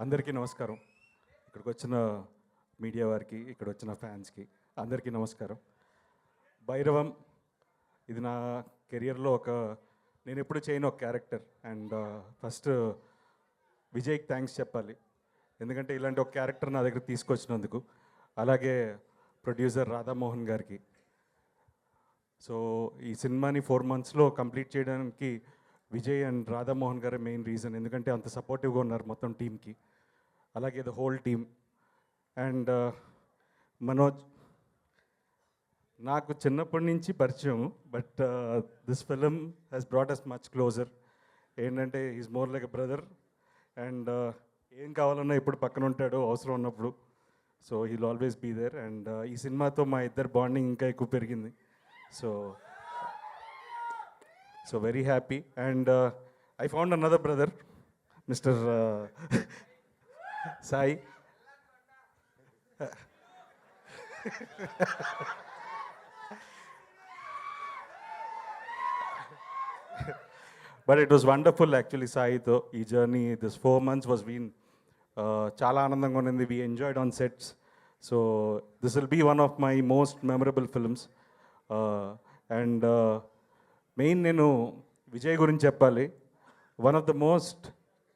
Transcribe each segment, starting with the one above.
అందరికీ నమస్కారం. ఇక్కడికి వచ్చిన మీడియా వారికి ఇక్కడ వచ్చిన ఫ్యాన్స్కి అందరికీ నమస్కారం. భైరవం ఇది నా కెరియర్లో ఒక నేను ఎప్పుడు చేయను ఒక క్యారెక్టర్. అండ్ ఫస్ట్ విజయ్కి థ్యాంక్స్ చెప్పాలి. ఎందుకంటే ఇలాంటి ఒక క్యారెక్టర్ నా దగ్గర తీసుకొచ్చినందుకు. అలాగే ప్రొడ్యూసర్ రాధామోహన్ గారికి. సో ఈ సినిమాని ఫోర్ మంత్స్లో కంప్లీట్ చేయడానికి విజయ్ అండ్ రాధామోహన్ గారే మెయిన్ రీజన్ ఎందుకంటే అంత సపోర్టివ్గా ఉన్నారు మొత్తం టీంకి అలాగే the whole team and Manoj నాకు చిన్నప్పటి నుంచి పరిచయం but this film has brought us much closer ఏంటంటే is more like a brother and ఏం కావాలన్నా ఇప్పుడు పక్కన ఉంటాడు అవసరం ఉన్నప్పుడు. So he'll always be there and ఈ సినిమాతో మా ఇద్దరు బాండింగ్ ఇంకా ఎక్కువ పెరిగింది. So so very happy. And I found another brother mister Sai but it was wonderful actually సాయితో ఈ journey this four months was been చాలా ఆనందంగా ఉన్నింది. We enjoyed on sets so this will be one of my most memorable films and main నేను విజయ్ గురించి చెప్పాలి. One of the most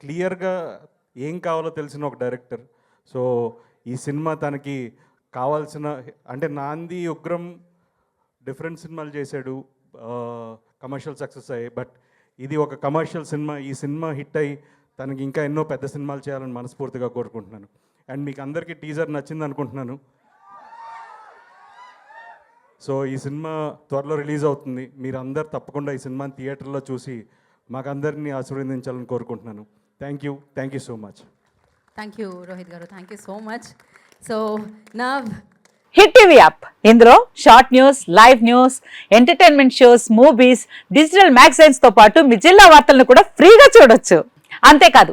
క్లియర్గా ఏం కావాలో తెలిసిన ఒక డైరెక్టర్ సో ఈ సినిమా తనకి కావాల్సిన అంటే నాంది ఉగ్రం డిఫరెంట్ సినిమాలు చేశాడు కమర్షియల్ సక్సెస్ అయ్యాయి బట్ ఇది ఒక కమర్షియల్ సినిమా ఈ సినిమా హిట్ అయ్యి తనకి ఇంకా ఎన్నో పెద్ద సినిమాలు చేయాలని మనస్ఫూర్తిగా కోరుకుంటున్నాను. అండ్ మీకు అందరికీ టీజర్ నచ్చింది అనుకుంటున్నాను. సో ఈ సినిమా త్వరలో రిలీజ్ అవుతుంది. మీరు అందరు తప్పకుండా ఈ సినిమాని థియేటర్లో చూసి మాకందరినీ ఆశీర్వదించాలని కోరుకుంటున్నాను. Thank you thank you so much thank you Rohit garu. Thank you so much so నా హిట్ టీవీ యాప్ ఇందులో short news live news entertainment shows movies digital మ్యాగజైన్స్తో పాటు మీ జిల్లా వార్తలను కూడా ఫ్రీగా చూడొచ్చు. అంతేకాదు